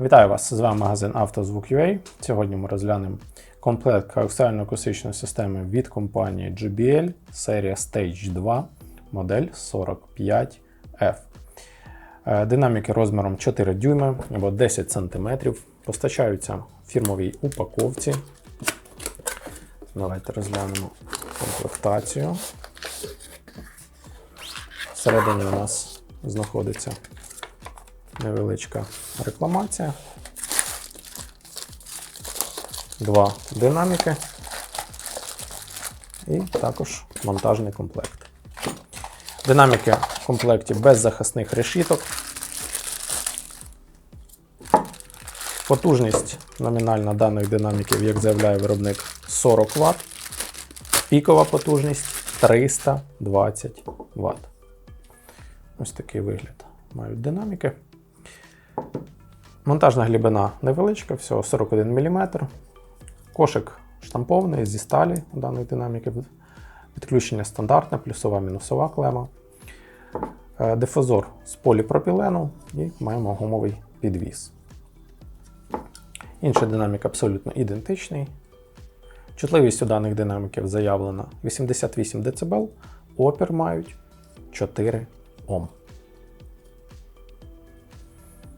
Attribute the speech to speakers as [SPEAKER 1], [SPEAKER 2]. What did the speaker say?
[SPEAKER 1] Вітаю вас! З вами магазин «Автозвук.UA». Сьогодні ми розглянемо комплект коаксіально-акустичної системи від компанії JBL, серія Stage 2, модель 45F. Е, Динаміки розміром 4 дюйми або 10 см. Постачаються фірмовій упаковці. Давайте розглянемо комплектацію. Всередині у нас знаходиться невеличка рекламація. Два динаміки і також монтажний комплект. Динаміки в комплекті без захисних решіток. Потужність номінальна даних динаміків, як заявляє виробник, 40 Вт. Пікова потужність 320 Вт. Ось такий вигляд мають динаміки. Монтажна глибина невеличка, всього 41 мм. Кошик штампований зі сталі у даної динаміки. Підключення стандартне, плюсова мінусова клема. Е, Дифузор з поліпропілену і маємо гумовий підвіс. Інший динамік абсолютно ідентичний. Чутливість у даних динаміків заявлена 88 дБ, опір мають 4 Ом.